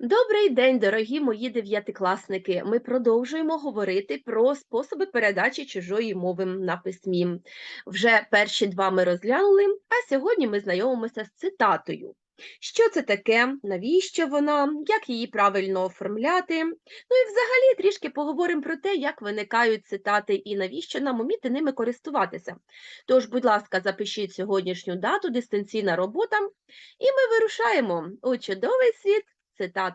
Добрий день, дорогі мої дев'ятикласники. Ми продовжуємо говорити про способи передачі чужої мови на письмі. Вже перші два ми розглянули, а сьогодні ми знайомимося з цитатою. Що це таке, навіщо вона, як її правильно оформляти? Ну і взагалі трішки поговоримо про те, як виникають цитати і навіщо нам уміти ними користуватися. Тож, будь ласка, запишіть сьогоднішню дату, дистанційна робота, і ми вирушаємо у чудовий світ цитат.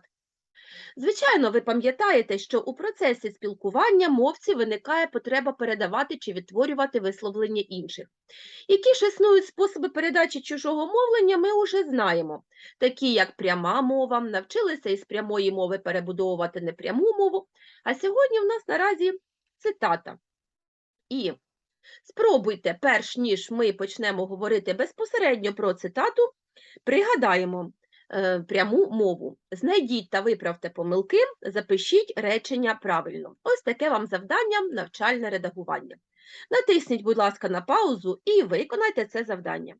Звичайно, ви пам'ятаєте, що у процесі спілкування мовці виникає потреба передавати чи відтворювати висловлення інших. Які ж існують способи передачі чужого мовлення, ми вже знаємо, такі як пряма мова, навчилися із прямої мови перебудовувати непряму мову, а сьогодні в нас наразі цитата. І спробуйте, перш ніж ми почнемо говорити безпосередньо про цитату, пригадаємо, пряму мову. Знайдіть та виправте помилки, запишіть речення правильно. Ось таке вам завдання навчальне редагування. Натисніть, будь ласка, на паузу і виконайте це завдання.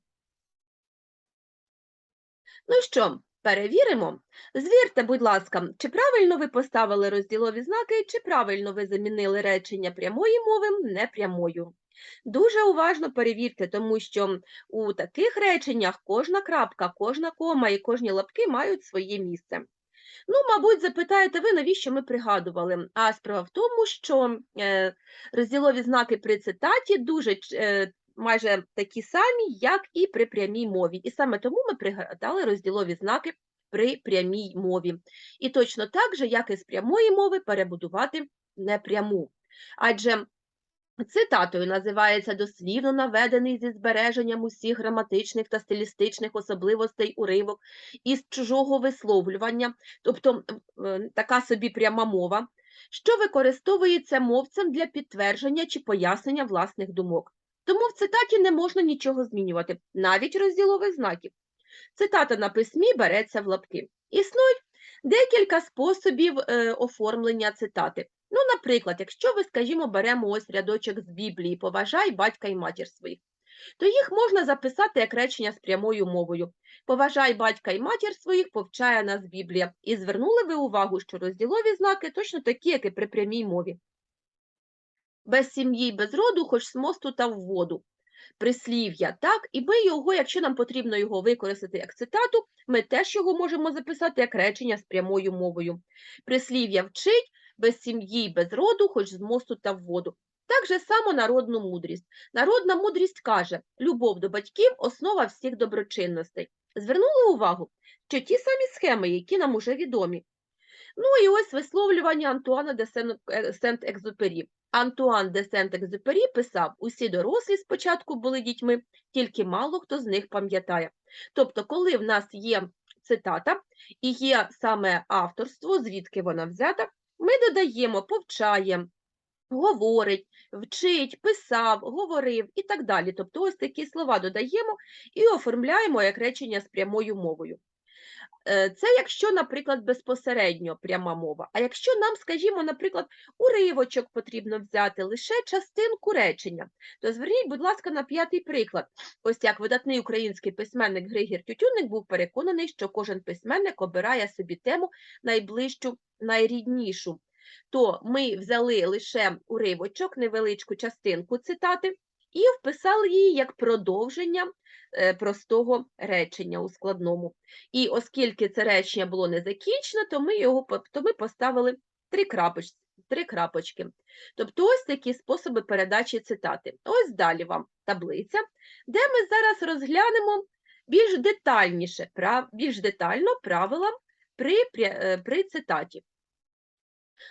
Ну що, перевіримо? Звірте, будь ласка, чи правильно ви поставили розділові знаки, чи правильно ви замінили речення прямої мови непрямою. Дуже уважно перевірте, тому що у таких реченнях кожна крапка, кожна кома і кожні лапки мають своє місце. Ну, мабуть, запитаєте ви, навіщо ми пригадували? А справа в тому, що е, розділові знаки при цитаті дуже е, майже такі самі, як і при прямій мові. І саме тому ми пригадали розділові знаки при прямій мові. І точно так же, як і з прямої мови, перебудувати непряму. Адже Цитатою називається дослівно наведений зі збереженням усіх граматичних та стилістичних особливостей уривок із чужого висловлювання, тобто е, така собі пряма мова, що використовується мовцем для підтвердження чи пояснення власних думок. Тому в цитаті не можна нічого змінювати, навіть розділових знаків. Цитата на письмі береться в лапки. Існують декілька способів е, оформлення цитати. Ну, наприклад, якщо ви, скажімо, беремо ось рядочок з Біблії Поважай батька і матір своїх, то їх можна записати як речення з прямою мовою. Поважай батька і матір своїх, повчає нас Біблія. І звернули ви увагу, що розділові знаки точно такі, як і при прямій мові. Без сім'ї, без роду, хоч з мосту та в воду. Прислів'я, так, і ми його, якщо нам потрібно його використати як цитату, ми теж його можемо записати як речення з прямою мовою. Прислів'я вчить без сім'ї, без роду, хоч з мосту та в воду. Так же само народну мудрість. Народна мудрість каже, любов до батьків – основа всіх доброчинностей. Звернули увагу, що ті самі схеми, які нам уже відомі. Ну і ось висловлювання Антуана де е, Сент-Екзюпері. Антуан де Сент-Екзюпері писав, усі дорослі спочатку були дітьми, тільки мало хто з них пам'ятає. Тобто, коли в нас є цитата і є саме авторство, звідки вона взята, ми додаємо повчає, говорить, вчить, писав, говорив і так далі. Тобто ось такі слова додаємо і оформляємо як речення з прямою мовою. Е, Це якщо, наприклад, безпосередньо пряма мова. А якщо нам, скажімо, наприклад, уривочок потрібно взяти лише частинку речення, то зверніть, будь ласка, на п'ятий приклад. Ось як видатний український письменник Григір Тютюник був переконаний, що кожен письменник обирає собі тему найближчу, найріднішу. То ми взяли лише уривочок, невеличку частинку цитати, і вписали її як продовження е, простого речення у складному. І оскільки це речення було не закінчено, то ми його то ми поставили три, крапоч, три крапочки. Тобто ось такі способи передачі цитати. Ось далі вам таблиця, де ми зараз розглянемо більш детальніше, більш детально правила при, е, при цитаті.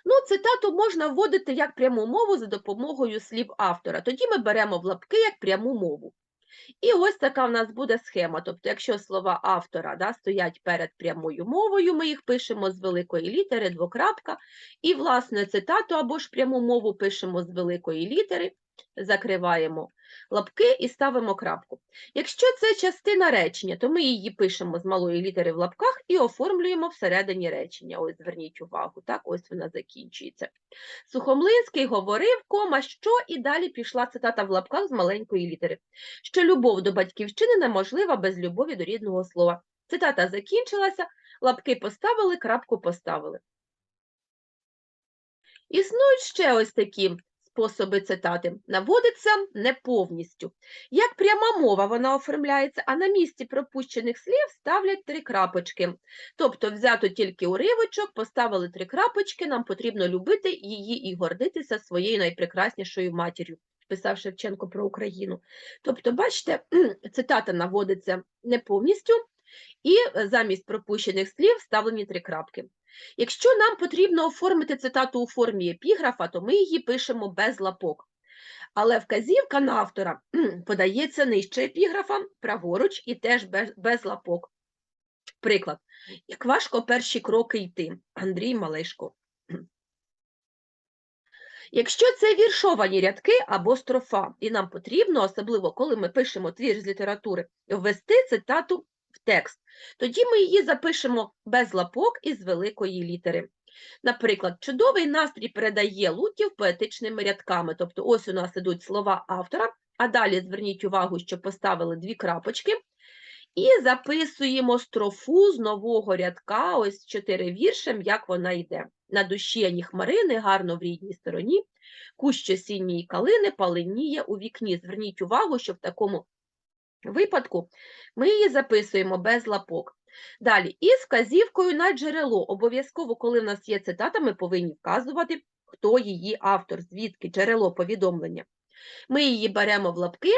Ну, цитату можна вводити як пряму мову за допомогою слів автора. Тоді ми беремо в лапки як пряму мову. І ось така в нас буде схема. Тобто, якщо слова автора да, стоять перед прямою мовою, ми їх пишемо з великої літери, двокрапка, і, власне, цитату або ж пряму мову пишемо з великої літери, закриваємо лапки і ставимо крапку. Якщо це частина речення, то ми її пишемо з малої літери в лапках і оформлюємо всередині речення. Ось зверніть увагу, так, ось вона закінчується. Сухомлинський говорив, кома, що і далі пішла цитата в лапках з маленької літери, що любов до батьківщини неможлива без любові до рідного слова. Цитата закінчилася, лапки поставили, крапку поставили. Існують ще ось такі способи цитати. Наводиться не повністю. Як пряма мова вона оформляється, а на місці пропущених слів ставлять три крапочки. Тобто взято тільки уривочок, поставили три крапочки, нам потрібно любити її і гордитися своєю найпрекраснішою матір'ю, писав Шевченко про Україну. Тобто, бачите, цитата наводиться не повністю, і е, замість пропущених слів вставлені три крапки. Якщо нам потрібно оформити цитату у формі епіграфа, то ми її пишемо без лапок. Але вказівка на автора подається нижче епіграфа, праворуч і теж без, без лапок. Приклад. Як важко перші кроки йти. Андрій Малешко. Якщо це віршовані рядки або строфа, і нам потрібно, особливо коли ми пишемо твір з літератури, ввести цитату в текст, тоді ми її запишемо без лапок і з великої літери. Наприклад, чудовий настрій передає Лутів поетичними рядками. Тобто, ось у нас ідуть слова автора, а далі зверніть увагу, що поставили дві крапочки, і записуємо строфу з нового рядка, ось чотири віршем, як вона йде. На душі ані хмарини, гарно в рідній стороні, кущ осінньої калини паленіє у вікні. Зверніть увагу, що в такому випадку ми її записуємо без лапок. Далі, із вказівкою на джерело. Обов'язково, коли в нас є цитата, ми повинні вказувати, хто її автор, звідки джерело повідомлення. Ми її беремо в лапки,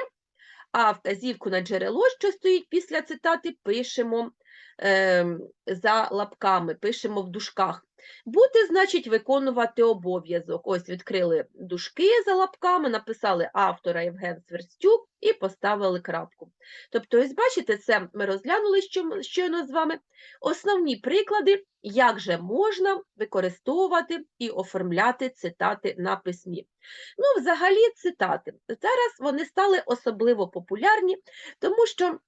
а вказівку на джерело, що стоїть після цитати, пишемо е, за лапками, пишемо в дужках. Бути, значить, виконувати обов'язок. Ось відкрили дужки за лапками, написали автора Євген Сверстюк і поставили крапку. Тобто, ось бачите, це ми розглянули щойно з вами основні приклади, як же можна використовувати і оформляти цитати на письмі. Ну, взагалі, цитати. Зараз вони стали особливо популярні, тому що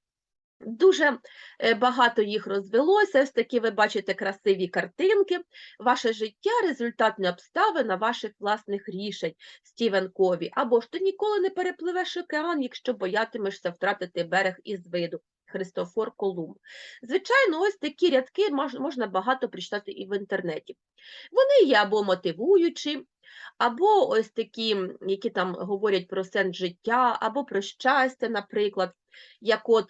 Дуже е, багато їх розвелося. Ось такі ви бачите красиві картинки. Ваше життя результат не обставин, ваших власних рішень, Стівен Кові. Або ж ти ніколи не перепливеш океан, якщо боятимешся втратити берег із виду. Христофор Колумб. Звичайно, ось такі рядки можна багато прочитати і в інтернеті. Вони є або мотивуючі, або ось такі, які там говорять про сенс життя, або про щастя, наприклад, як от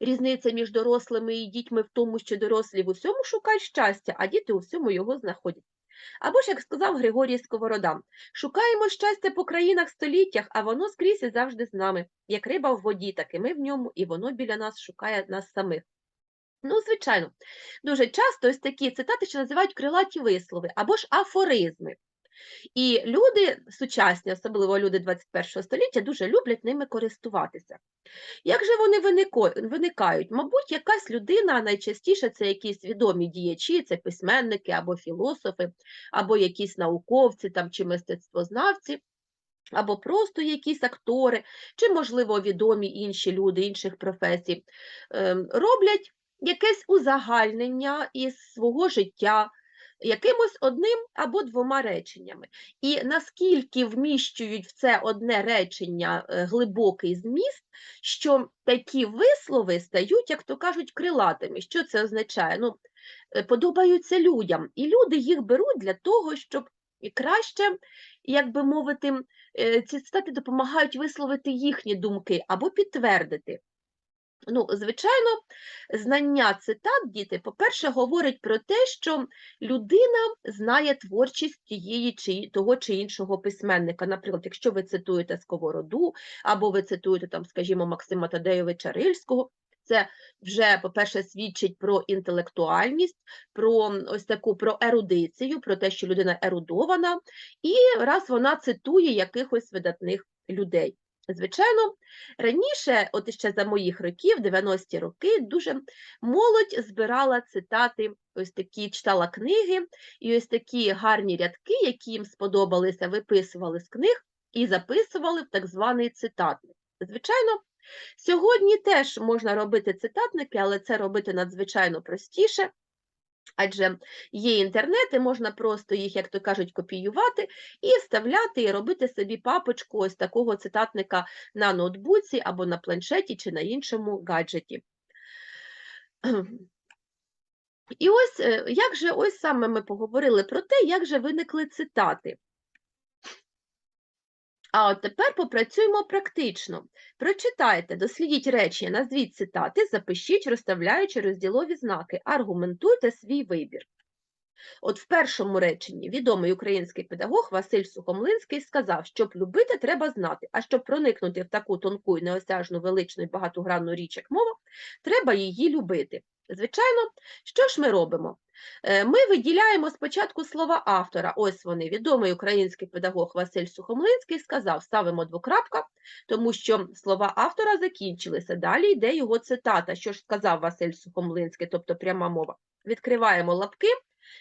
Різниця між дорослими і дітьми в тому, що дорослі в усьому шукають щастя, а діти у всьому його знаходять. Або ж, як сказав Григорій Сковорода, шукаємо щастя по країнах століттях, а воно скрізь і завжди з нами, як риба в воді, так і ми в ньому, і воно біля нас шукає нас самих. Ну, звичайно, дуже часто ось такі цитати ще називають крилаті вислови або ж афоризми. І люди сучасні, особливо люди 21 століття, дуже люблять ними користуватися. Як же вони виникають? Мабуть, якась людина, найчастіше це якісь відомі діячі, це письменники або філософи, або якісь науковці там, чи мистецтвознавці, або просто якісь актори, чи, можливо, відомі інші люди інших професій, ем, роблять якесь узагальнення із свого життя, якимось одним або двома реченнями. І наскільки вміщують в це одне речення е, глибокий зміст, що такі вислови стають, як то кажуть, крилатими. Що це означає? Ну, е, подобаються людям, і люди їх беруть для того, щоб краще, як би мовити, е, ці цитати допомагають висловити їхні думки або підтвердити. Ну, звичайно, знання цитат, діти, по-перше, говорить про те, що людина знає творчість тієї чи того чи іншого письменника. Наприклад, якщо ви цитуєте Сковороду, або ви цитуєте, там, скажімо, Максима Тадеєвича Рильського, це вже, по-перше, свідчить про інтелектуальність, про ось таку про ерудицію, про те, що людина ерудована, і раз вона цитує якихось видатних людей. Звичайно, Раніше, от іще за моїх років, 90-ті роки, дуже молодь збирала цитати, ось такі читала книги, і ось такі гарні рядки, які їм сподобалися, виписували з книг і записували в так званий цитатник. Звичайно, сьогодні теж можна робити цитатники, але це робити надзвичайно простіше. Адже є інтернети, можна просто їх, як то кажуть, копіювати і вставляти, і робити собі папочку ось такого цитатника на ноутбуці або на планшеті чи на іншому гаджеті. І ось е, як же ось саме ми поговорили про те, як же виникли цитати. А от тепер попрацюємо практично. Прочитайте, дослідіть речення, назвіть цитати, запишіть, розставляючи розділові знаки, аргументуйте свій вибір. От в першому реченні відомий український педагог Василь Сухомлинський сказав, щоб любити, треба знати, а щоб проникнути в таку тонку і неосяжну величну і багатогранну річ, як мова, треба її любити. Звичайно, що ж ми робимо? Е, Ми виділяємо спочатку слова автора. Ось вони, відомий український педагог Василь Сухомлинський сказав, ставимо двокрапка, тому що слова автора закінчилися. Далі йде його цитата, що ж сказав Василь Сухомлинський, тобто пряма мова. Відкриваємо лапки,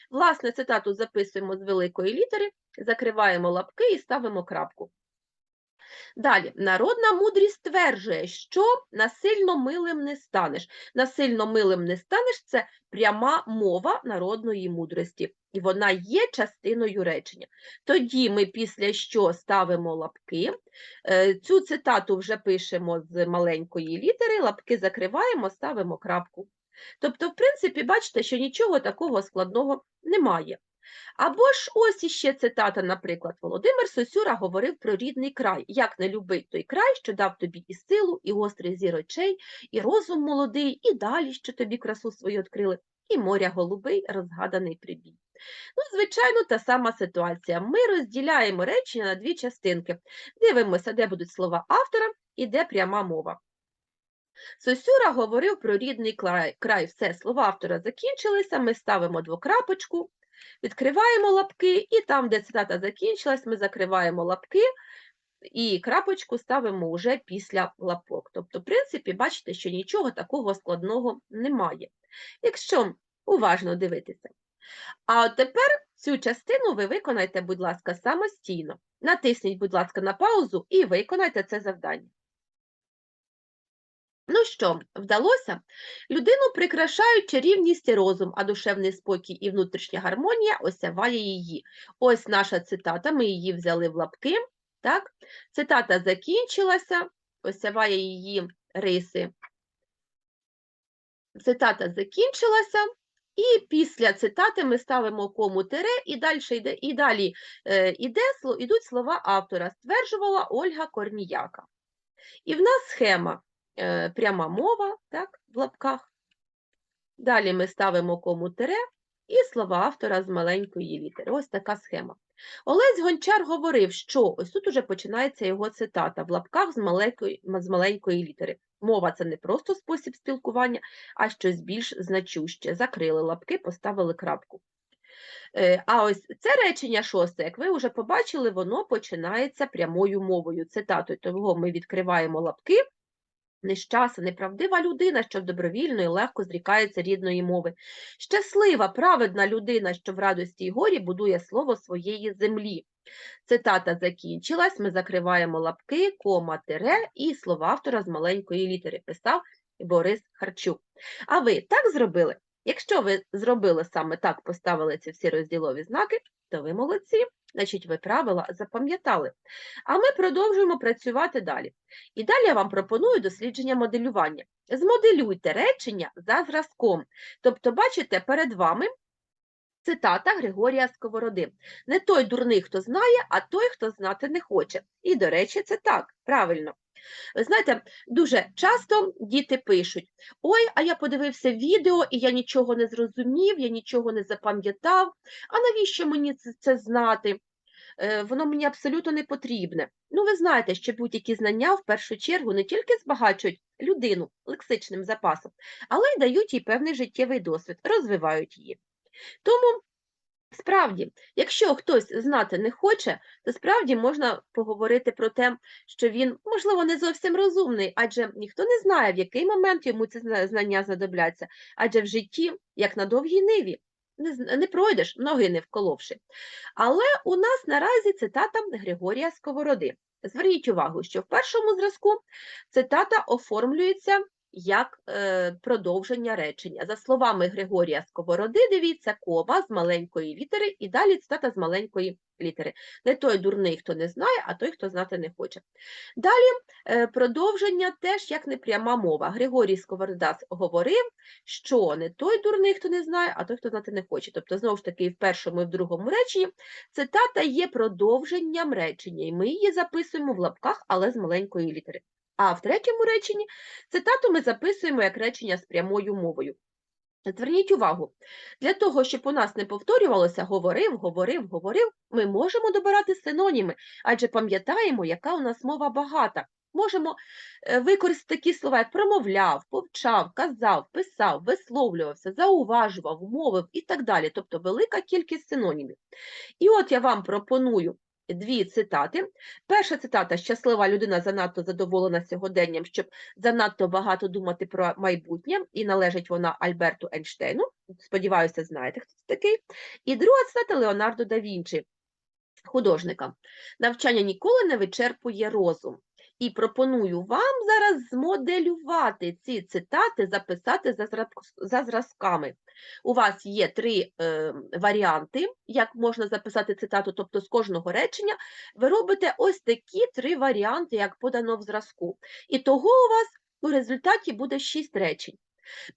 власне, цитату записуємо з великої літери, закриваємо лапки і ставимо крапку. Далі, народна мудрість стверджує, що насильно милим не станеш. Насильно милим не станеш це пряма мова народної мудрості, і вона є частиною речення. Тоді ми після що ставимо лапки. Е, Цю цитату вже пишемо з маленької літери, лапки закриваємо, ставимо крапку. Тобто, в принципі, бачите, що нічого такого складного немає. Або ж ось іще цитата, наприклад, Володимир Сосюра говорив про рідний край. Як не любить той край, що дав тобі і силу, і гострий зір очей, і розум молодий, і далі, що тобі красу свою відкрили, і моря голубий, розгаданий прибій. Ну, звичайно, та сама ситуація. Ми розділяємо речення на дві частинки. Дивимося, де будуть слова автора і де пряма мова. Сосюра говорив про рідний край, край. Все, слова автора закінчилися, ми ставимо двокрапочку, відкриваємо лапки, і там, де цитата закінчилась, ми закриваємо лапки і крапочку ставимо вже після лапок. Тобто, в принципі, бачите, що нічого такого складного немає. Якщо уважно дивитися. А тепер цю частину ви виконайте, будь ласка, самостійно. Натисніть, будь ласка, на паузу і виконайте це завдання. Ну що, вдалося? Людину прикрашають чарівність і розум, а душевний спокій і внутрішня гармонія осяває її. Ось наша цитата, ми її взяли в лапки. Так? Цитата закінчилася, осяває її риси. Цитата закінчилася, і після цитати ми ставимо кому тире, і далі йде, і далі е, іде, сло- слова автора, стверджувала Ольга Корніяка. І в нас схема е, пряма мова, так, в лапках. Далі ми ставимо кому тире і слова автора з маленької літери. Ось така схема. Олесь Гончар говорив, що ось тут уже починається його цитата в лапках з маленької, з маленької літери. Мова це не просто спосіб спілкування, а щось більш значуще. Закрили лапки, поставили крапку. Е, А ось це речення шосте, як ви вже побачили, воно починається прямою мовою, цитатою. Того ми відкриваємо лапки. Нещаса, неправдива людина, що добровільно і легко зрікається рідної мови. Щаслива, праведна людина, що в радості й горі будує слово своєї землі. Цитата закінчилась, ми закриваємо лапки, кома, тире і слова автора з маленької літери писав Борис Харчук. А ви так зробили? Якщо ви зробили саме так, поставили ці всі розділові знаки, то ви молодці, значить ви правила запам'ятали. А ми продовжуємо працювати далі. І далі я вам пропоную дослідження моделювання. Змоделюйте речення за зразком. Тобто, бачите, перед вами цитата Григорія Сковороди. Не той дурний, хто знає, а той, хто знати не хоче. І, до речі, це так, правильно. Ви знаєте, дуже часто діти пишуть: Ой, а я подивився відео, і я нічого не зрозумів, я нічого не запам'ятав. А навіщо мені це, знати? Е, Воно мені абсолютно не потрібне. Ну, ви знаєте, що будь-які знання в першу чергу не тільки збагачують людину лексичним запасом, але й дають їй певний життєвий досвід, розвивають її. Тому Справді, якщо хтось знати не хоче, то справді можна поговорити про те, що він, можливо, не зовсім розумний, адже ніхто не знає, в який момент йому ці знання знадобляться, адже в житті, як на довгій ниві, не, не пройдеш, ноги не вколовши. Але у нас наразі цитата Григорія Сковороди. Зверніть увагу, що в першому зразку цитата оформлюється як е, продовження речення. За словами Григорія Сковороди, дивіться, кома з маленької літери і далі цитата з маленької літери. Не той дурний, хто не знає, а той, хто знати не хоче. Далі е, продовження теж як непряма мова. Григорій Сковорода говорив, що не той дурний, хто не знає, а той, хто знати не хоче. Тобто, знову ж таки, в першому і в другому реченні цитата є продовженням речення, і ми її записуємо в лапках, але з маленької літери. А в третьому реченні цитату ми записуємо як речення з прямою мовою. Зверніть увагу, для того, щоб у нас не повторювалося говорив, говорив, говорив, ми можемо добирати синоніми, адже пам'ятаємо, яка у нас мова багата. Можемо е, використати такі слова, як промовляв, повчав, казав, писав, висловлювався, зауважував, мовив і так далі, тобто велика кількість синонімів. І от я вам пропоную дві цитати. Перша цитата «Щаслива людина занадто задоволена сьогоденням, щоб занадто багато думати про майбутнє», і належить вона Альберту Ейнштейну. Сподіваюся, знаєте, хто це такий. І друга цитата Леонардо да Вінчі, художника. Навчання ніколи не вичерпує розум. І пропоную вам зараз змоделювати ці цитати, записати за, зразк- за зразками. У вас є три е, варіанти, як можна записати цитату, тобто з кожного речення ви робите ось такі три варіанти, як подано в зразку. І того у вас у результаті буде шість речень.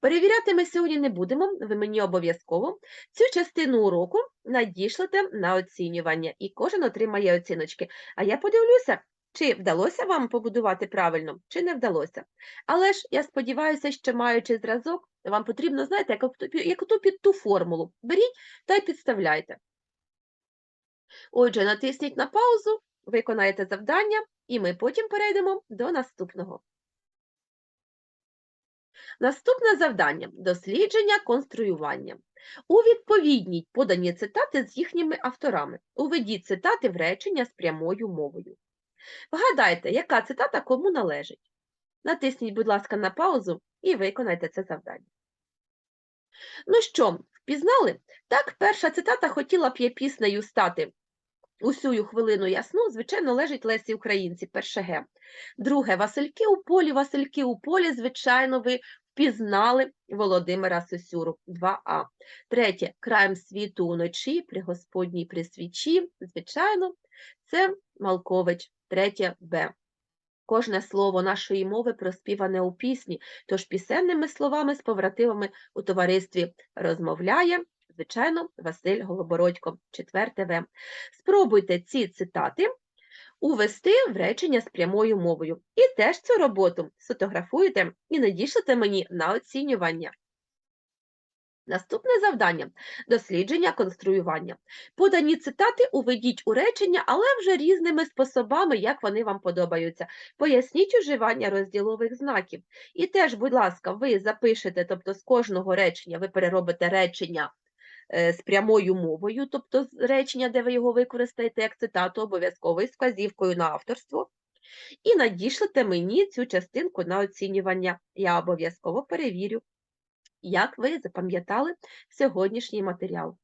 Перевіряти ми сьогодні не будемо, ви мені обов'язково. Цю частину уроку надішлете на оцінювання, і кожен отримає оціночки. А я подивлюся, чи вдалося вам побудувати правильно, чи не вдалося. Але ж я сподіваюся, що маючи зразок, вам потрібно, знаєте, як, як ото під ту формулу. Беріть та й підставляйте. Отже, натисніть на паузу, виконаєте завдання, і ми потім перейдемо до наступного. Наступне завдання дослідження конструювання. Увідповідніть подані цитати з їхніми авторами. Уведіть цитати в речення з прямою мовою. Вгадайте, яка цитата кому належить. Натисніть, будь ласка, на паузу і виконайте це завдання. Ну що, впізнали? Так, перша цитата хотіла б я піснею стати. Усю хвилину ясну, звичайно, лежить Лесі Українці, перше Г. Друге, Васильки у полі, Васильки у полі, звичайно, ви впізнали Володимира Сосюру, 2А. Третє, краєм світу уночі, при Господній при свічі, звичайно, це Малкович, третє Б. Кожне слово нашої мови проспіване у пісні, тож пісенними словами з побратимами у товаристві розмовляє, звичайно, Василь Голобородько, четверте В. Спробуйте ці цитати увести в речення з прямою мовою. І теж цю роботу сфотографуєте і надішлете мені на оцінювання. Наступне завдання дослідження конструювання. Подані цитати уведіть у речення, але вже різними способами, як вони вам подобаються. Поясніть уживання розділових знаків. І теж, будь ласка, ви запишете, тобто з кожного речення ви переробите речення е, з прямою мовою, тобто з речення, де ви його використаєте як цитату, обов'язково із вказівкою на авторство. І надішлете мені цю частинку на оцінювання. Я обов'язково перевірю як ви запам'ятали сьогоднішній матеріал.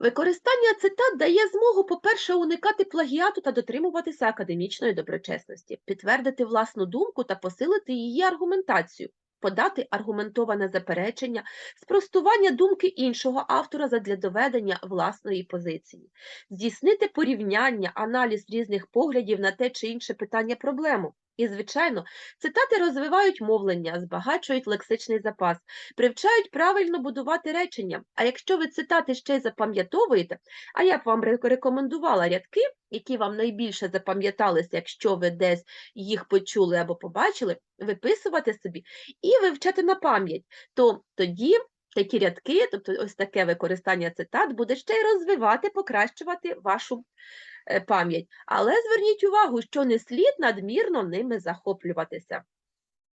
Використання цитат дає змогу, по-перше, уникати плагіату та дотримуватися академічної доброчесності, підтвердити власну думку та посилити її аргументацію, подати аргументоване заперечення, спростування думки іншого автора задля доведення власної позиції, здійснити порівняння, аналіз різних поглядів на те чи інше питання проблему. І, звичайно, цитати розвивають мовлення, збагачують лексичний запас, привчають правильно будувати речення. А якщо ви цитати ще й запам'ятовуєте, а я б вам рекомендувала рядки, які вам найбільше запам'яталися, якщо ви десь їх почули або побачили, виписувати собі і вивчати на пам'ять, то тоді такі рядки, тобто ось таке використання цитат, буде ще й розвивати, покращувати вашу пам'ять. Але зверніть увагу, що не слід надмірно ними захоплюватися.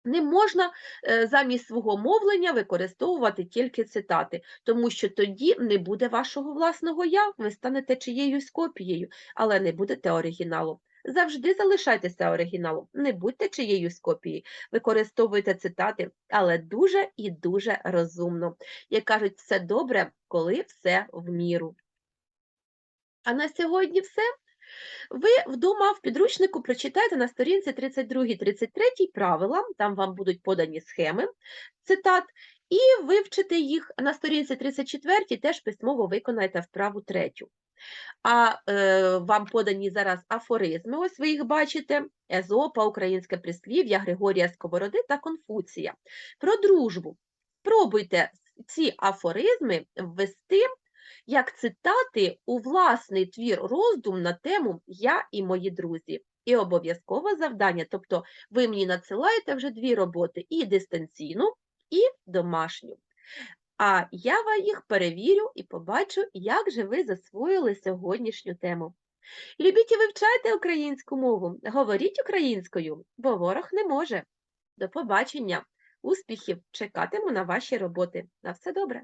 Не можна е, замість свого мовлення використовувати тільки цитати, тому що тоді не буде вашого власного я, ви станете чиєюсь копією, але не будете оригіналом. Завжди залишайтеся оригіналом, не будьте чиєюсь копією, використовуйте цитати, але дуже і дуже розумно. Як кажуть, все добре, коли все в міру. А на сьогодні все. Ви вдома в підручнику прочитайте на сторінці 32-33 правила, там вам будуть подані схеми цитат, і вивчите їх на сторінці 34 теж письмово виконайте вправу третю. А е, вам подані зараз афоризми, ось ви їх бачите, Езопа, українське прислів'я, Григорія Сковороди та Конфуція. Про дружбу. Спробуйте ці афоризми ввести як цитати у власний твір роздум на тему Я і мої друзі. І обов'язкове завдання, тобто ви мені надсилаєте вже дві роботи, і дистанційну, і домашню. А я вам їх перевірю і побачу, як же ви засвоїли сьогоднішню тему. Любіть і вивчайте українську мову, говоріть українською, бо ворог не може. До побачення, успіхів! Чекатиму на ваші роботи. На все добре!